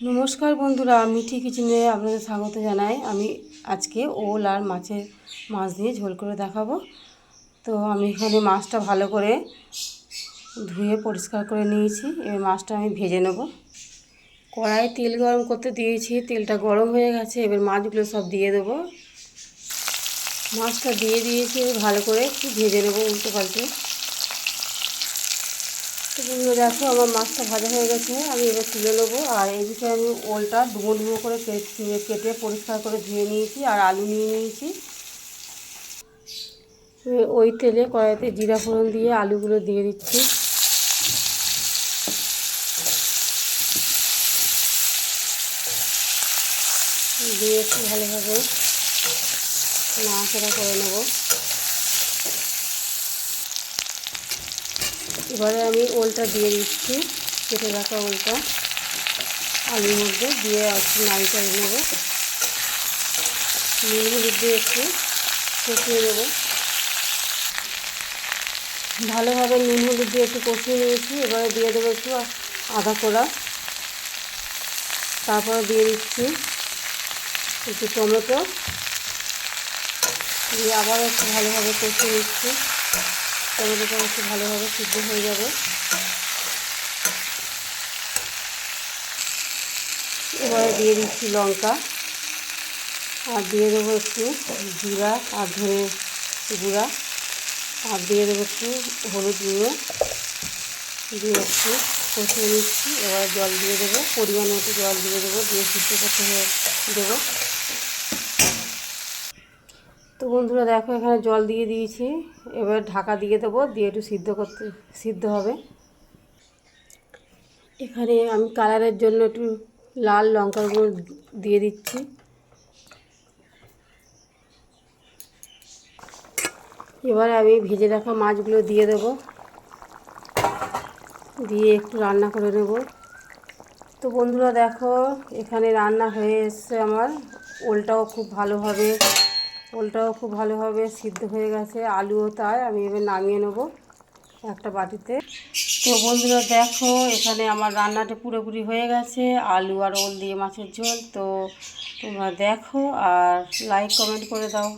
নমস্কার বন্ধুরা মিঠি কিচেনে আপনাদের স্বাগত জানাই। আমি আজকে ওল আর মাছের মাছ দিয়ে ঝোল করে দেখাবো। তো আমি এখানে মাছটা ভালো করে ধুয়ে পরিষ্কার করে নিয়েছি। এবার মাছটা আমি ভেজে নেব। কড়াইয়ে তেল গরম করতে দিয়েছি, তেলটা গরম হয়ে গেছে। এবার মাছগুলো সব দিয়ে দেবো। মাছটা দিয়ে দিয়েছি ভালো করে একটু ভেজে নেব উল্টো পাল্টে। তো বন্ধুরা দেখো আমার মাছটা ভাজা হয়ে গেছে, আমি এবার তুলে নেব। আর এদিকে আমি ওলটা ডুবো ডুবো করে কেটে কেটে পরিষ্কার করে ধুয়ে নিয়েছি আর আলু নিয়ে নিয়েছি। ওই তেলে কড়াইতে জিরা ফোড়ন দিয়ে আলুগুলো দিয়ে দিচ্ছি। দিয়ে একটু ভালোভাবে নাড়াচাড়া করে নেব। এবারে আমি ওলটা দিয়ে দিচ্ছি, কেটে রাখা ওলটা। আলুর মধ্যে দিয়ে একটু নাড়িচাড়ি নেব। নুন হলুদ দিয়ে একটু কষিয়ে নেব। ভালোভাবে নুন হলুদ দিয়ে একটু কষিয়ে নিয়েছি, এবারে দিয়ে দেবো একটু আদা কোড়া। তারপরে দিয়ে দিচ্ছি একটু টমেটো। দিয়ে আবার একটু ভালোভাবে কষিয়ে নিচ্ছি। টমেটোটা একটু ভালোভাবে সিদ্ধ হয়ে যাবে। এবারে দিয়ে দিচ্ছি লঙ্কা। আর দিয়ে দেবো একটু জিরা, আর ধনে গুঁড়া। আর দিয়ে দেবো একটু হলুদ গুঁড়ো। দিয়ে একটু কষিয়ে নিচ্ছি। এবার জল দিয়ে দেবো। পরিমাণ মতো জল দিয়ে দেবো। দিয়ে সিদ্ধ করতে দেবো। তো বন্ধুরা দেখো, এখানে জল দিয়ে দিয়েছি। এবার ঢাকা দিয়ে দেবো, দিয়ে একটু সিদ্ধ করতে, সিদ্ধ হবে। এখানে আমি কালারের জন্য একটু লাল লঙ্কার গুঁড়ো দিয়ে দিচ্ছি। এবার আমি ভেজে রাখা মাছগুলো দিয়ে দেব। দিয়ে একটু রান্না করে নেব। তো বন্ধুরা দেখো, এখানে রান্না হয়ে এসছে আমার। ওলটাও খুব ভালোভাবে ওলটাও খুব ভালোভাবে সিদ্ধ হয়ে গেছে, আলুও তাই, আমি এবার নামিয়ে নেব একটা বাটিতে। তো বন্ধুরা দেখো, এখানে আমার রান্নাটা পুরোপুরি হয়ে গেছে, আলু আর ওল দিয়ে মাছের ঝোল। তো তোমরা দেখো আর লাইক কমেন্ট করে দাও।